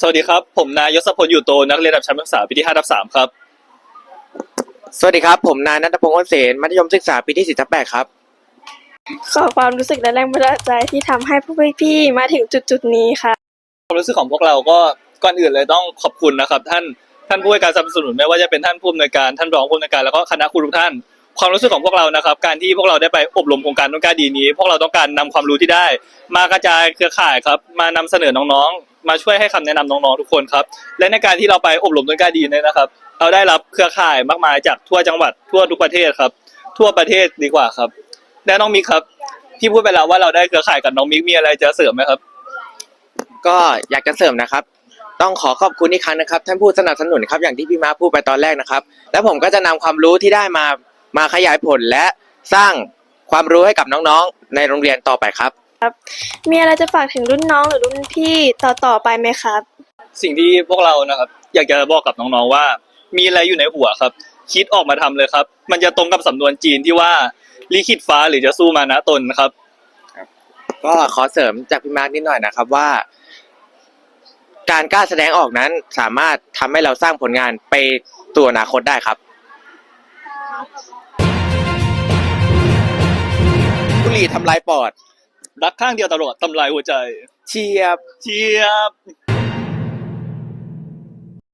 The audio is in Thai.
สวัสดีครับ ผมนายยศพลอยู่โตนักเรียนระดับชั้นศึกษาปีที่5ทับ3ครับ สวัสดีครับ ผมนายนัทพงศ์อ้นเสนมัธยมศึกษาปีที่สี่ทับแปดครับ ขอความรู้สึกและแรงบันดาลใจที่ทำให้พวกพี่ๆมาถึงจุดๆนี้ค่ะ ความรู้สึกของพวกเราก็ก่อนอื่นเลยต้องขอบคุณนะครับ ท่านท่านผู้ให้การสนับสนุนไม่ว่าจะเป็นท่านผู้อำนวยการท่านรองผู้อำนวยการแล้วก็คณะครูทุกท่าน ความรู้สึกของพวกเรานะครับ การที่พวกเราได้ไปอบรมโครงการต้นกล้าดีนี้ พวกเราต้องการนำความรู้ที่ได้ มากระจายเครือข่ายครับ มานำเสนอน้องๆ มาช่วยให้คำแนะนำน้องๆทุกคนครับ และในการที่เราไปอบรมต้นกล้าดีเนี่ยนะครับ เราได้รับเครือข่ายมากมายจากทั่วจังหวัดทั่วทุกประเทศครับ ทั่วประเทศดีกว่าครับและน้องมิกครับพี่พูดไปแล้วว่าเราได้เครือข่ายกับน้องมิกมีอะไรจะเสริมไหมครับ ก็อยากจะเสริมนะครับ ต้องขอขอบคุณอีกครั้งนะครับท่านผู้สนับสนุนครับอย่างที่พี่มาพูดไปตอนแรกนะครับ แล้วผมก็จะนำความรู้ที่ได้มามาขยายผลและสร้างความรู้ให้กับน้องๆ ในโรงเรียนต่อไปครับ มีอะไรจะฝากถึงรุ่นน้องหรือรุ่นพี่ต่อๆไปไหมครับ สิ่งที่พวกเรานะครับ อยากจะบอกกับน้องๆว่า มีอะไรอยู่ในหัวครับ คิดออกมาทำเลยครับ มันจะตรงกับสำนวนจีนที่ว่าลิขิตฟ้าหรือจะสู้มานะตนครับ ก็ขอเสริมจากพี่มาร์กนิดหน่อยนะครับว่า การกล้าแสดงออกนั้นสามารถทำให้เราสร้างผลงานไปตัวอนาคตได้ครับ บุหรี่ทำลายปอด รักข้างเดียวตลอดทำลายหัวใจ เชียบ เชียบ